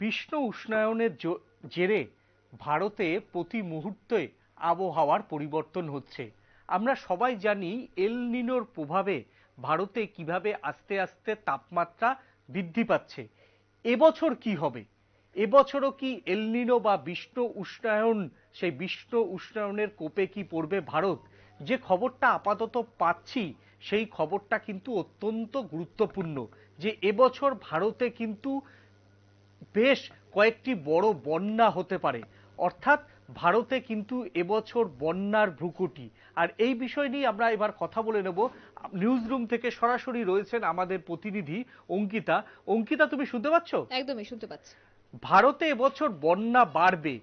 বিশ্ব উষ্ণায়নের জেরে ভারতে প্রতি মুহূর্তে আবহাওয়ার পরিবর্তন হচ্ছে। আমরা সবাই জানি এল নিনোর প্রভাবে ভারতে কীভাবে আস্তে আস্তে তাপমাত্রা বৃদ্ধি পাচ্ছে। এবছর কি হবে? এবছরও কি এল নিনো বা বিশ্ব উষ্ণায়ন, সেই বিশ্ব উষ্ণায়নের কোপে কি পড়বে ভারত? যে খবরটা আপাতত পাচ্ছি, সেই খবরটা কিন্তু অত্যন্ত গুরুত্বপূর্ণ যে এবছর ভারতে কিন্তু বেশ কয়েকটি বড় বন্যা হতে পারে। অর্থাৎ ভারতে কিন্তু এবছর বন্যার ভ্রুকুটি। আর এই বিষয় নিয়ে আমরা এবার কথা বলে নেব। নিউজ রুম থেকে সরাসরি রয়েছেন আমাদের প্রতিনিধি অঙ্কিতা। অঙ্কিতা তুমি শুনতে পাচ্ছ? একদমই শুনতে পাচ্ছি। ভারতে এবছর বন্যা বাড়বে।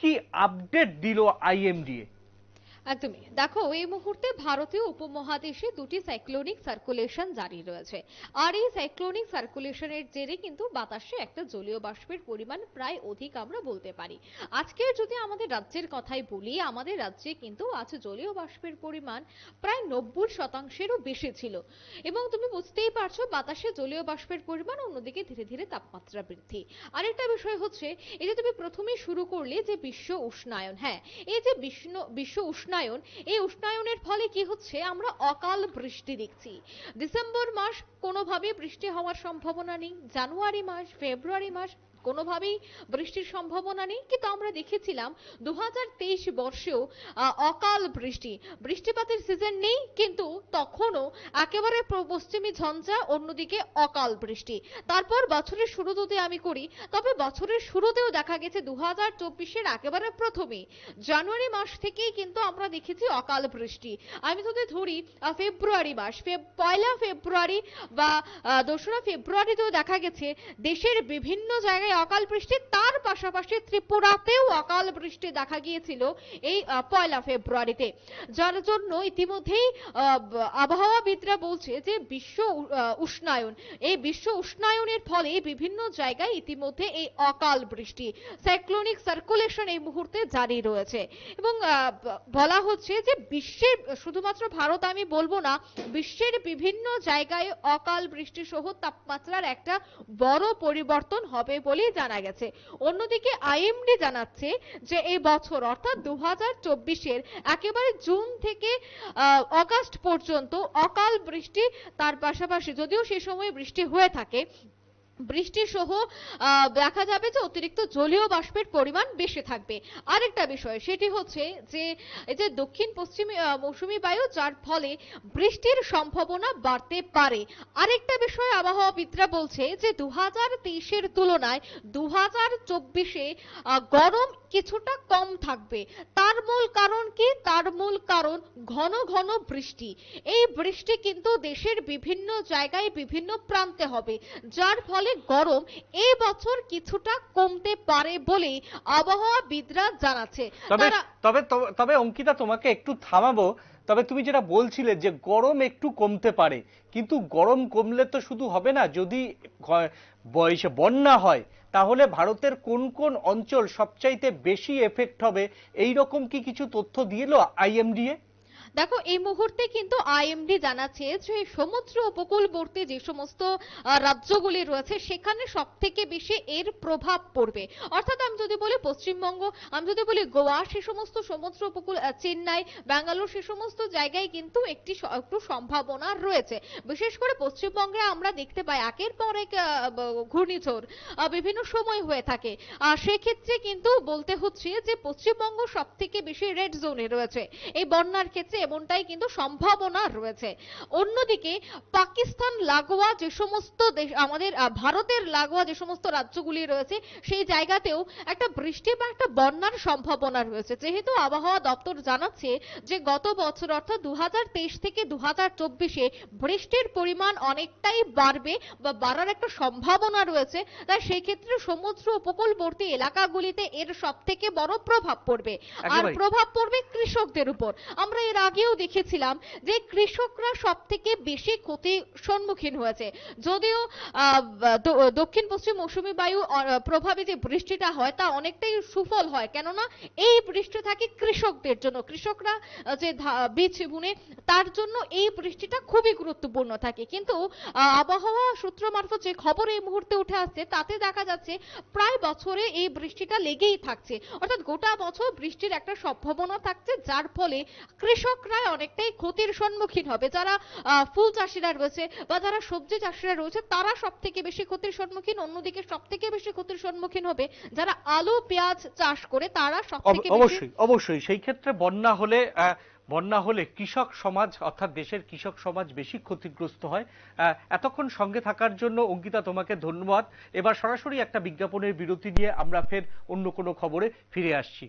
কি আপডেট দিল আইএমডিএ? একদমই। দেখো, এই মুহূর্তে ভারতীয় উপমহাদেশে দুটি সাইক্লোনিক সার্কুলেশন জারি রয়েছে। আর এই সাইক্লোনিক সার্কুলেশনের জেরে কিন্তু বাতাসে একটা জলীয় বাষ্পের পরিমাণ প্রায় অধিক আমরা বলতে পারি। আজকের যদি আমাদের রাজ্যের কথাই বলি, আমাদের রাজ্যে কিন্তু আজ জলীয় বাষ্পের পরিমাণ প্রায় নব্বই শতাংশেরও বেশি ছিল। এবং তুমি বুঝতেই পারছ, বাতাসে জলীয় বাষ্পের পরিমাণ অন্যদিকে ধীরে ধীরে তাপমাত্রা বৃদ্ধি। আরেকটা বিষয় হচ্ছে, এই যে তুমি প্রথমেই শুরু করলে যে বিশ্ব উষ্ণায়ন হ্যাঁ এই যে বিশ্ব বিশ্ব উষ্ণায়ন এই উষ্ণায়নের ফলে কি হচ্ছে? আমরা অকাল বৃষ্টি দেখছি। ডিসেম্বর মাস কোনোভাবে বৃষ্টি হওয়ার সম্ভাবনা নেই। জানুয়ারি মাস, ফেব্রুয়ারি মাস কোনোভাবেই বৃষ্টির সম্ভাবনা নেই। কিন্তু আমরা দেখেছিলাম দু বর্ষেও অকাল বৃষ্টি। বৃষ্টিপাতের সিজন নেই, কিন্তু তখনও একেবারে পশ্চিমী ঝঞ্ঝা, অন্যদিকে অকাল বৃষ্টি। তারপর বছরের শুরু যদি আমি করি, তবে বছরের শুরুতেও দেখা গেছে দু হাজার চব্বিশের একেবারে প্রথমে। জানুয়ারি মাস থেকেই কিন্তু আমরা দেখেছি অকাল বৃষ্টি। আমি যদি ধরি ফেব্রুয়ারি মাস পয়লা ফেব্রুয়ারি বা দোসরা ফেব্রুয়ারিতেও দেখা গেছে দেশের বিভিন্ন জায়গায় অকাল বৃষ্টি, তার পাশাপাশি ত্রিপুরাতেও অকাল বৃষ্টি দেখা গিয়েছিল এই পয়লা ফেব্রুয়ারিতে। যার জন্য ইতিমধ্যেই আবহাওয়াবিদরা বলছে যে বিশ্ব উষ্ণায়ন, এই বিশ্ব উষ্ণায়নের ফলে বিভিন্ন জায়গায় ইতিমধ্যে এই অকাল বৃষ্টি সাইক্লোনিক সার্কুলেশন এই মুহূর্তে জারি রয়েছে। এবং বলা হচ্ছে যে বিশ্বের, শুধুমাত্র ভারত আমি বলব না, বিশ্বের বিভিন্ন জায়গায় অকাল বৃষ্টি সহ তাপমাত্রার একটা বড় পরিবর্তন হবে বলেই জানা গেছে। অন্যদিকে আইএমডি জানাচ্ছে যে এই বছর, অর্থাৎ দু হাজার চব্বিশের একেবারে জুন থেকে অগাস্ট পর্যন্ত অকাল বৃষ্টি তার পাশাপাশি, যদিও সে সময় বৃষ্টি হয়ে থাকে বৃষ্টি সহ দেখা যাবে যে অতিরিক্ত জলীয় বাষ্পের পরিমাণ বেশি থাকবে। আরেকটা বিষয়, সেটি হচ্ছে যে, এই যে দক্ষিণ পশ্চিমী মৌসুমী বায়ু, যার ফলে বৃষ্টির সম্ভাবনা বাড়তে পারে। আরেকটা বিষয় আবহাওয়াবিদরা বলছে যে দু হাজার তেইশের তুলনায় দু হাজার চব্বিশে গরম কিছুটা কম থাকবে। তার মূল কারণ কি? তার মূল কারণ ঘন ঘন বৃষ্টি। এই বৃষ্টি কিন্তু দেশের বিভিন্ন জায়গায় বিভিন্ন প্রান্তে হবে, যার ফলে গরম এই বছর কিছুটা কমতে পারে বলেই আবহাওয়াবিদরা জানাচ্ছে। তবে তবে তবে- তবে অঙ্কিতা তোমাকে একটু থামাবো। তবে তুমি যেটা বলছিলে যে গরম একটু কমতে পারে কিন্তু গরম কমলে তো শুধু হবে না যদি বয়সে বন্যা হয় তাহলে ভারতের কোন কোন অঞ্চল সবচাইতে বেশি এফেক্ট হবে? এই রকম কি কিছু তথ্য দিয়েলো আইএমডিএ? দেখো, এই মুহূর্তে কিন্তু আইএমডি জানাচ্ছে যে সমুদ্র উপকূলবর্তী যে সমস্ত রাজ্যগুলি রয়েছে, সেখানে সব থেকে বেশি এর প্রভাব পড়বে। অর্থাৎ আমি যদি বলি পশ্চিমবঙ্গ, আমি যদি বলি গোয়া, সে সমস্ত সমুদ্র উপকূল চেন্নাই, ব্যাঙ্গালোর, সে সমস্ত জায়গায় কিন্তু একটি একটু সম্ভাবনা রয়েছে। বিশেষ করে পশ্চিমবঙ্গে আমরা দেখতে পাই একের পর এক ঘূর্ণিঝড় বিভিন্ন সময় হয়ে থাকে। আর সেক্ষেত্রে কিন্তু বলতে হচ্ছে যে পশ্চিমবঙ্গ সব থেকে বেশি রেড জোনে রয়েছে। এই বন্যার ক্ষেত্রে এমনটাই কিন্তু সম্ভাবনা রয়েছে। অন্যদিকে পাকিস্তান লাগোয়া যে সমস্ত দেশ আমাদের ভারতের লাগোয়া যে সমস্ত রাজ্যগুলি রয়েছে সেই জায়গাতেও একটা বৃষ্টি বা একটা বন্যার সম্ভাবনা রয়েছে। যেহেতু আবহাওয়া দপ্তর জানাচ্ছে যে গত বছর অর্থাৎ দু থেকে দু চব্বিশে বৃষ্টির পরিমাণ অনেকটাই বাড়বে বা বাড়ার একটা সম্ভাবনা রয়েছে তাই সেই ক্ষেত্রে সমুদ্র উপকূলবর্তী এলাকাগুলিতে এর সব থেকে বড় প্রভাব পড়বে। আর প্রভাব পড়বে কৃষকদের উপর। আমরা এর আগেও দেখেছিলাম যে কৃষকরা সব থেকে বেশি ক্ষতির সম্মুখীন হয়েছে। যদিও দক্ষিণ পশ্চিম মৌসুমী বায়ু প্রভাবে যে বৃষ্টিটা হয় তা অনেকটাই সুফল হয়। কেননা, এই বৃষ্টি থাকে কৃষকদের জন্য। কৃষকরা যে বীজ বুনে, তার জন্য এই বৃষ্টিটা খুবই গুরুত্বপূর্ণ থাকে। কিন্তু আবহাওয়া সূত্র মারফত যে খবর এই মুহূর্তে উঠে আসছে, তাতে দেখা যাচ্ছে প্রায় বছরে এই বৃষ্টিটা লেগেই থাকছে। অর্থাৎ গোটা বছর বৃষ্টির একটা সম্ভাবনা থাকছে, যার ফলে কৃষকরা অনেকটাই ক্ষতির সম্মুখীন হবে। যারা ফুল চাষিরা রয়েছে বা যারা সবজি চাষিরা রয়েছে তারা সব থেকে বেশি ক্ষতির সম্মুখীন অন্যদিকে সব থেকে বেশি ক্ষতির সম্মুখীন হবে যারা আলু পেঁয়াজ চাষ করে তারা সব থেকে অবশ্যই অবশ্যই। সেই ক্ষেত্রে বন্যা হলে বন্যা হলে কৃষক সমাজ অর্থাৎ দেশের কৃষক সমাজ বেশি ক্ষতিগ্রস্ত হয়। আহ, এতক্ষণ সঙ্গে থাকার জন্য অঙ্কিতা তোমাকে ধন্যবাদ। এবার সরাসরি একটা বিজ্ঞাপনের বিরতি নিয়ে আমরা ফের অন্য কোনো খবরে ফিরে আসছি।